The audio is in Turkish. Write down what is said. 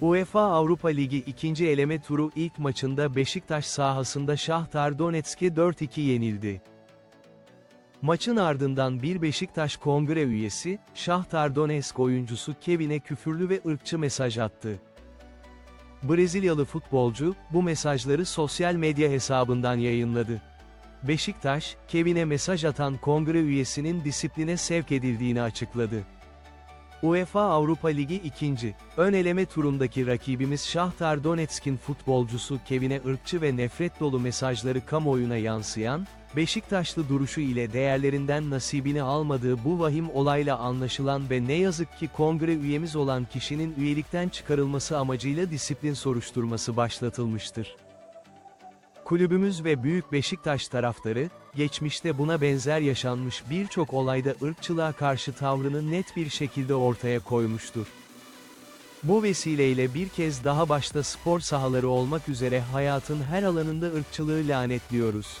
UEFA Avrupa Ligi ikinci eleme turu ilk maçında Beşiktaş sahasında Şahtar Donetsk'e 4-2 yenildi. Maçın ardından bir Beşiktaş kongre üyesi, Şahtar Donetsk oyuncusu Kevin'e küfürlü ve ırkçı mesaj attı. Brezilyalı futbolcu, bu mesajları sosyal medya hesabından yayınladı. Beşiktaş, Kevin'e mesaj atan kongre üyesinin disipline sevk edildiğini açıkladı. UEFA Avrupa Ligi 2. Ön eleme turundaki rakibimiz Şahtar Donetsk'in futbolcusu Kevin'e ırkçı ve nefret dolu mesajları kamuoyuna yansıyan, Beşiktaşlı duruşu ile değerlerinden nasibini almadığı bu vahim olayla anlaşılan ve ne yazık ki kongre üyemiz olan kişinin üyelikten çıkarılması amacıyla disiplin soruşturması başlatılmıştır. Kulübümüz ve Büyük Beşiktaş taraftarı, geçmişte buna benzer yaşanmış birçok olayda ırkçılığa karşı tavrını net bir şekilde ortaya koymuştur. Bu vesileyle bir kez daha başta spor sahaları olmak üzere hayatın her alanında ırkçılığı lanetliyoruz.